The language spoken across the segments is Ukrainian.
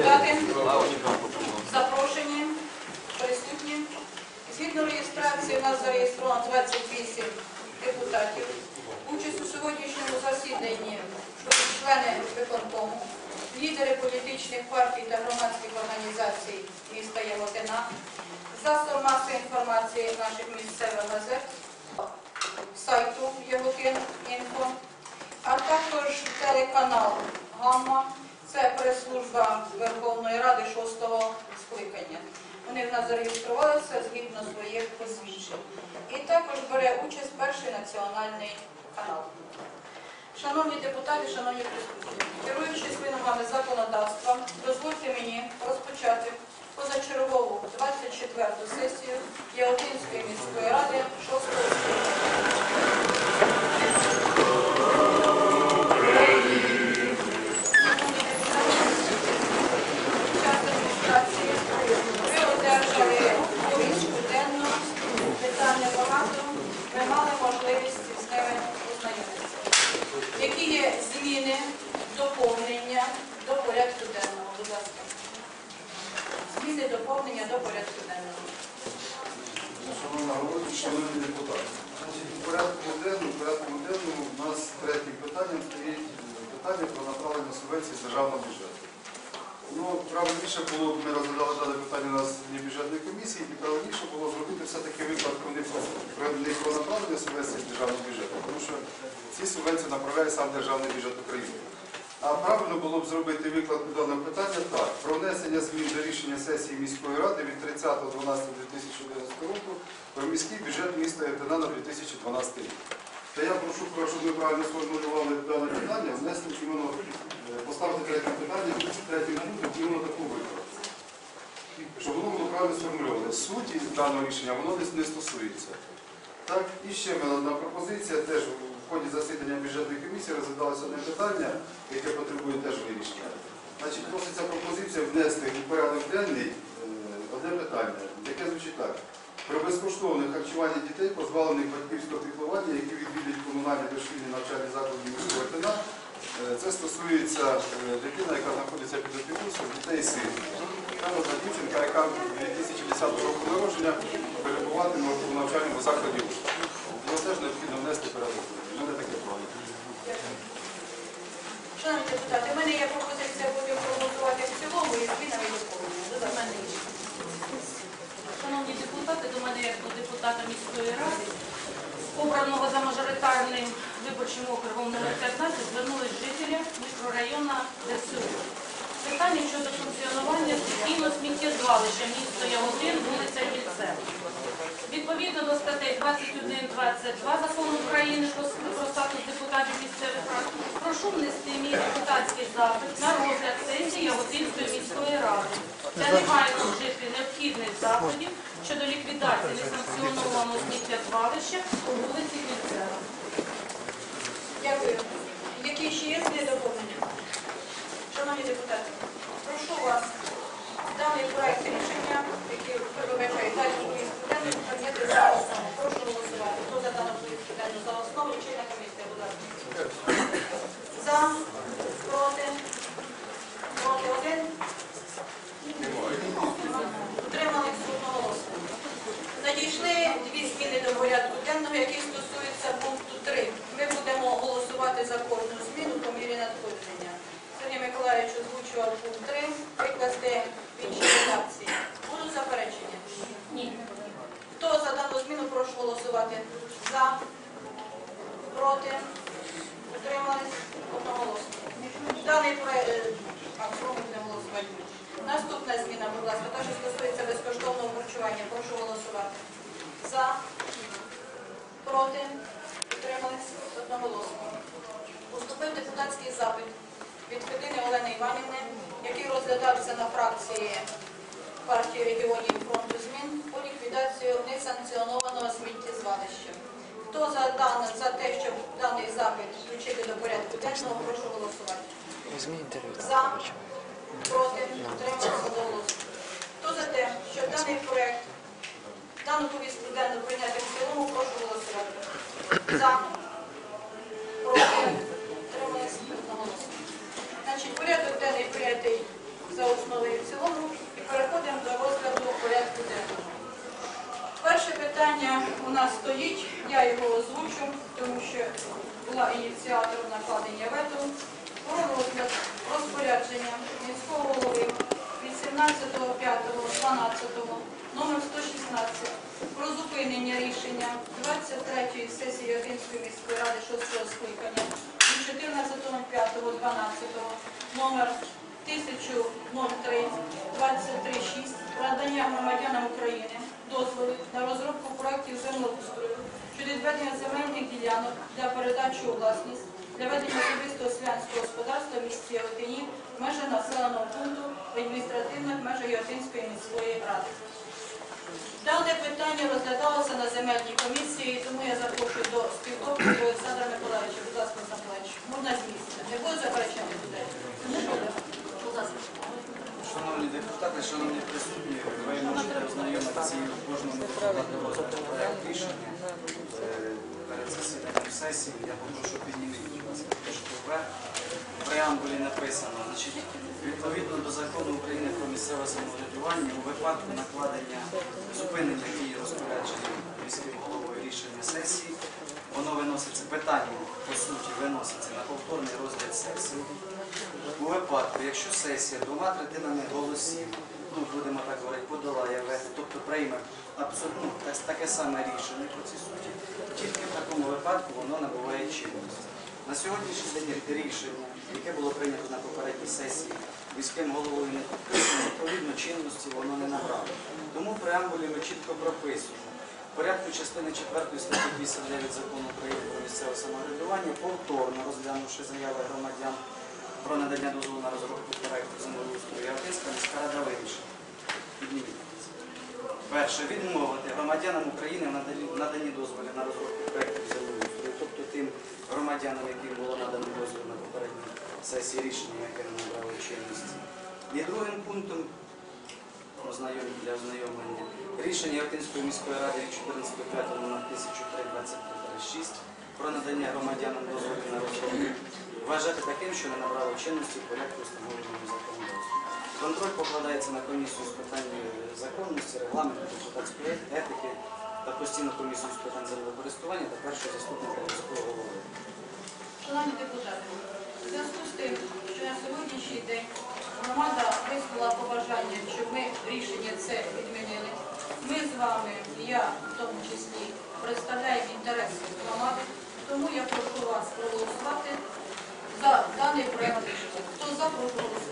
депутати запрошені, присутні. Згідно реєстрації у нас зареєстровано 28 депутатів. Участь у сьогоднішньому засіданні члени виконкому, лідери політичних партій та громадських організацій міста Яготина, засоб масової інформації наших місцевих газет, сайту Яготин.Інфо, а також телеканал Гамма. Це прес-служба Верховної Ради шостого скликання. Вони в нас зареєструвалися згідно своїх посвідчень. І також бере участь перший національний канал. Шановні депутати, шановні присутні, керуючись вимогами законодавства, дозвольте мені розпочати позачергову 24-ту сесію Яготинської міської ради 6-го скликання. Час реєстрації. Ви одержали повістку денну, питань багато, ви мали можливість з ними ознайомитися. Які є зміни, доповнення до порядку денного? Будь ласка. Зміни, доповнення до порядку денного. Шановна головуюча, шановні депутати. У порядку денному, порядку денному у нас третім питанням стоїть питання про направлення субвенцій з державного бюджету. Ну, правильніше було, ми розглядали дане питання у нас в бюджетної комісії, і правильніше було зробити все-таки викладку не про, направлення субвенцій з державного бюджету, тому що ці субвенції направляє сам державний бюджет України. А правильно було б зробити викладку даного питання так. Про внесення змін до рішення сесії міської ради від 30.12.2011 року про міський бюджет міста Ятина на 2012 рік. Та я прошу, щоб ми правильно сформулювали дане питання, внести іменно, е, поставити третє питання, третім пунктом іменно таку викладку. Щоб воно було правильно сформульоване. Суті даного рішення воно не, не стосується. Так, і ще мене одна пропозиція, теж в ході засідання бюджетної комісії розглядалося одне питання, яке потребує теж вирішення. Значить, проситься пропозиція внести у порядок денний е, одне питання, яке звучить так. Про безкоштовне харчування дітей, позбавлених батьківського піклування, які відвідують комунальні дошкільні навчальні заклади міського ТНА. Е, Це стосується е, дитина, яка знаходиться під опікунством дітей і. Там одна дівчинка, яка 2010 року народження перебуватиме у навчальному закладі. Його теж необхідно внести порядок. У мене таке прохання. Шановні депутати, у мене є пропозиція потім проголосувати в цілому і змінами доповнення. До мене. Шановні депутати, до мене як до депутата міської ради, обраного за мажоритарним виборчим округом номер 15, звернулись жителі мікрорайону ДСУ. Питання щодо функціонування стихійно сміттєзвалища міста Яготин, вулиця Кільцева. Відповідно до статей 21-22 закону України про статус депутатів місцевих рад, прошу внести мій депутатський запит на розгляд сесії Яготинської міської ради для негайно вжити необхідних заходів щодо ліквідації несанкціонованого сміттєзвалища у вулиці Кільцева. Дякую. Які ще є доповнення? Шановні депутати, прошу вас даний проект рішення, який ви вибачаєте, Прошу голосувати. Хто за дану повістку денну за основу, чинна комісія, будь ласка. За, проти, проти один. Утримались одноголосно. Надійшли дві зміни до порядку денного, які стосуються пункту 3. Ми будемо голосувати за кожну зміну по мірі надходження. Сергій Миколаївич озвучував пункт 3, викласти в іншій редакції. Будуть заперечення? Ні. Хто за дану зміну, прошу голосувати. За, проти, утримались одноголосно. Даний проект, е, а в цілому будемо голосувати. Наступна зміна, будь ласка, та, що стосується безкоштовного харчування. Прошу голосувати. За, проти, утримались одноголосно. Поступив депутатський запит від Федини Олени Іванівни, який розглядався на фракції партії регіонів фронту змін по ліквідацію несанкціонованого сміттєзвалища. Хто за, дан- за те, щоб даний запит включити до порядку денного, прошу голосувати. За, проти, утримався голосу. Хто за те, щоб даний проект, дану повістку денну прийняти в цілому, прошу голосувати. За, Порядок денний прийнятий за основою в цілому і переходимо до розгляду порядку денного. Перше питання у нас стоїть, я його озвучу, тому що була ініціатором накладення вето про розгляд розпорядження міського голови від 17.05.12 номер 116 про зупинення рішення 23-ї сесії Ягинської міської ради 6 скликання 14.05.12 номер 1003 23.6 про надання громадянам України дозволу на розробку проєктів землеустрою щодо відведення земельних ділянок для передачі у власність для ведення особистого селянського господарства в місті Яготині в межах населеного пункту в адміністративних межах Яготинської міської ради. Дане питання розглядалося на земельній комісії, тому я запрошую до співдоповіді Олександра Миколаївича. Будь ласка, Миколаївич. Можна з місця. Не буде заперечення людей? Будь ласка. Шановні депутати, шановні присутні, ви можете ознайомитися в кожному депутату розгляду рішення е, перед засіданням сесії. Я попрошу підніміть, вверх. В преамбулі написано, значить, відповідно до закону України про місцеве самоврядування у випадку накладення зупинення дії розпорядження міським головою рішення сесії, воно виноситься питання, по суті, виноситься на повторний розгляд сесії. У випадку, якщо сесія двома третинами голосів, ну будемо так говорити, подолає тобто прийме абсолютно таке саме рішення по цій суті, тільки в такому випадку воно набуває чинності. На сьогоднішній день рішення, яке було прийнято на попередній сесії міським головою не підписано, відповідно чинності воно не набрало. Тому в преамбулі ми чітко прописуємо. В порядку частини 4 статті 59 закону України про місцеве самоврядування, повторно розглянувши заяви громадян про надання дозволу на розробку проекту землеустрою Яготинська міська рада вирішила. Підніміть. Перше, відмовити громадянам України в наданні- дозволів на розробку проекту землеустрою, тобто тим громадянам, яким було надано дозвіл на попередній сесії рішення, яке не набрало чинності. І другим пунктом для ознайомлення рішення Яготинської міської ради від 14.05 номер 1323 про надання громадянам дозволів на розробку вважати таким, що не набрало чинності в порядку встановленому законодавством. Контроль покладається на комісію з питань е, законності, регламенту, депутатської етики та постійну комісію з питань землекористування та першого заступника міського голови. Шановні депутати, у зв'язку з тим, що на сьогоднішній день громада висловила побажання, щоб ми рішення це відмінили. Ми з вами, я в тому числі, представляємо інтереси громади, тому я прошу вас проголосувати за даний проект рішення. Хто за, прошу голосувати.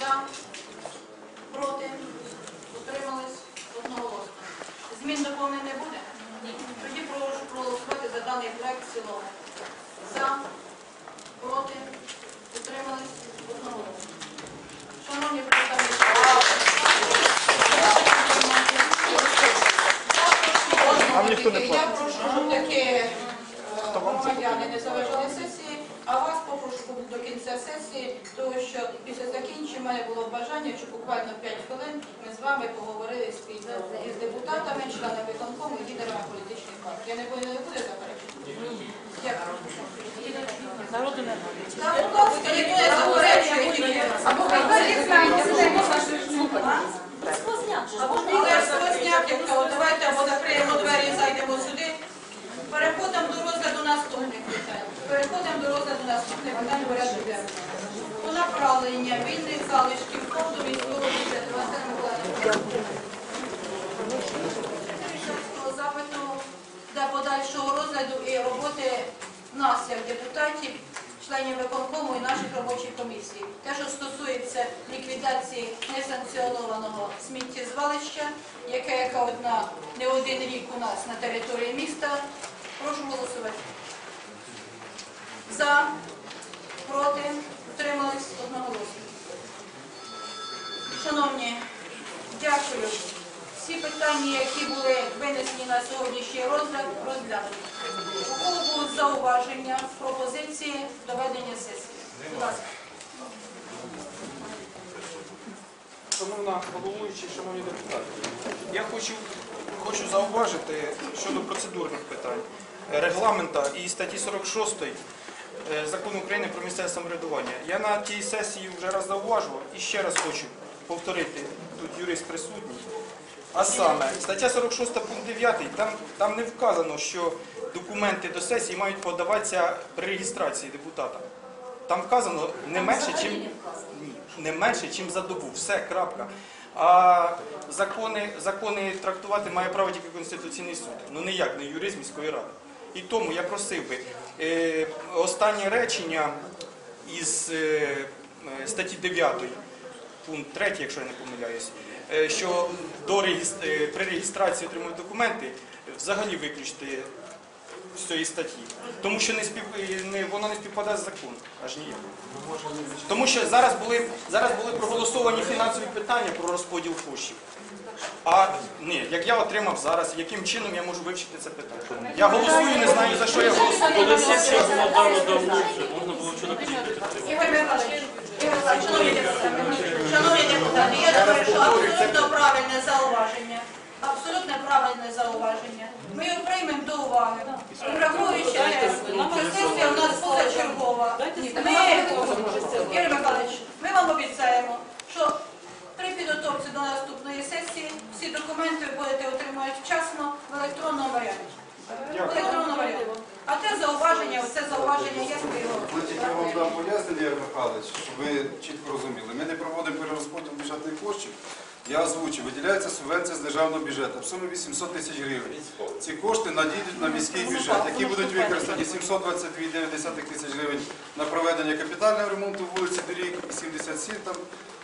За, проти, утримались одноголосно. Змін доповнень не буде? Ні. Тоді прошу проголосувати за даний проект в цілому. За, проти, утримались одноголосно. Шановні представники, я прошу, щоб таки е, громадяни не заважали сесії, а вас попрошу до кінця сесії, тому що після закінчення мене було бажання, що буквально 5 хвилин ми з вами поговорили спільно із депутатами, членами виконкому і лідерами політичних партій. Я не буду не буде заперечення? Дякую. Народу не Або як то, давайте або закриємо двері і зайдемо сюди. Переходимо до розгляду наступних питань. Переходимо до розгляду наступних питань порядку денного. По направлення вільних залишків фонду міського бюджету. Василь Миколаївич. Запиту для подальшого розгляду і роботи нас, як депутатів, членів виконкому і наших робочих комісій. Те, що стосується ліквідації несанкціонованого сміттєзвалища, яке яка одна не один рік у нас на території міста. Прошу голосувати. За, проти, утримались одноголосно. Шановні, дякую. Всі питання, які були винесені на сьогоднішній розгляд, розглянуті. У кого будуть зауваження, пропозиції до ведення сесії? Будь ласка. Шановна головуюча, шановні депутати, я хочу, хочу зауважити щодо процедурних питань регламента і статті 46 е, закону України про місцеве самоврядування. Я на тій сесії вже раз зауважував і ще раз хочу повторити, тут юрист присутній. А саме, стаття 46 пункт 9, там, там не вказано, що документи до сесії мають подаватися при реєстрації депутата. Там вказано не менше, чим, ні, не менше, чим за добу. Все, крапка. А закони, закони трактувати має право тільки Конституційний суд. Ну ніяк, не юрист міської ради. І тому я просив би е, останнє речення із е, е, статті 9, пункт 3, якщо я не помиляюсь, е, що до е, при реєстрації отримують документи, взагалі виключити з цієї статті. Тому що не спів, е, не, воно не співпадає з законом, аж ніяк. Тому що зараз були, зараз були проголосовані фінансові питання про розподіл коштів. А ні, як я отримав зараз, яким чином я можу вивчити це питання? Я голосую, не знаю за що я голосую. Коли можна було вчора підтримати. Шановні депутати, я думаю, що абсолютно правильне зауваження. Абсолютно правильне зауваження. Ми його приймемо до уваги. Враховуючи сесія у нас позачергова. Ми, Михайлович, ми вам обіцяємо, що при підготовці до наступної сесії всі документи ви будете отримувати вчасно в електронному варіанті. В електронному варіанті. А те зауваження, оце зауваження, як ви його Значить, я вам дам пояснення, Ігор Михайлович, щоб ви чітко розуміли. Ми не проводимо перерозподіл бюджетних коштів. Я озвучу, виділяється субвенція з державного бюджету в сумі 800 тисяч гривень. Ці кошти надійдуть на міський бюджет, які будуть використані 722,9 тисяч гривень на проведення капітального ремонту вулиці Доріг і 77 там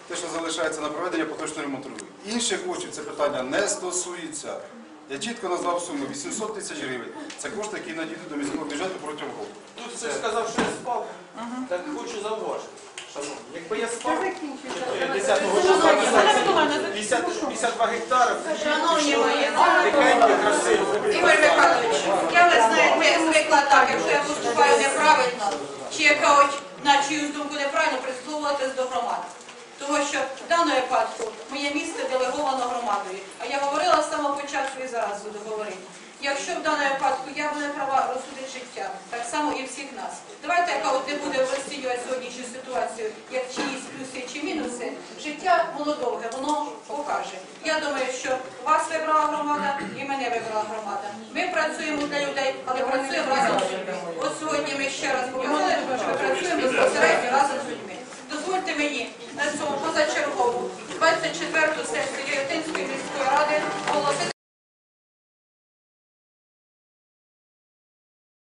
те, що залишається на проведення поточного ремонту. Інших коштів це питання не стосується. Я чітко назвав суму 800 тисяч гривень. Це кошти, які надійдуть до міського бюджету протягом року. Тут хтось сказав, що я спав. Так хочу зауважити. Шановні, якби я спав е, 10 числа на 50 52 гектари, Шановні мої, тихенько, красиво. Ігор Михайлович, я ви знаєте, звикла так, якщо я поступаю неправильно, чи якось на чиюсь думку неправильно, прислухуватись до громади. Тому що в даному випадку моє місце делеговано громадою. А я говорила з самого початку і зараз буду говорити. Якщо в даному випадку я буду права розсудити життя, так само і всіх нас. Давайте, яка от не буде розцінювати сьогоднішню ситуацію, як чиїсь плюси чи мінуси, життя воно довге, воно покаже. Я думаю, що вас вибрала громада і мене вибрала громада. Ми працюємо для людей, але працюємо разом з людьми. От сьогодні ми ще раз повідомили, що ми працюємо безпосередньо на цьому позачергову 24 сесію Ятинської міської ради оголосити.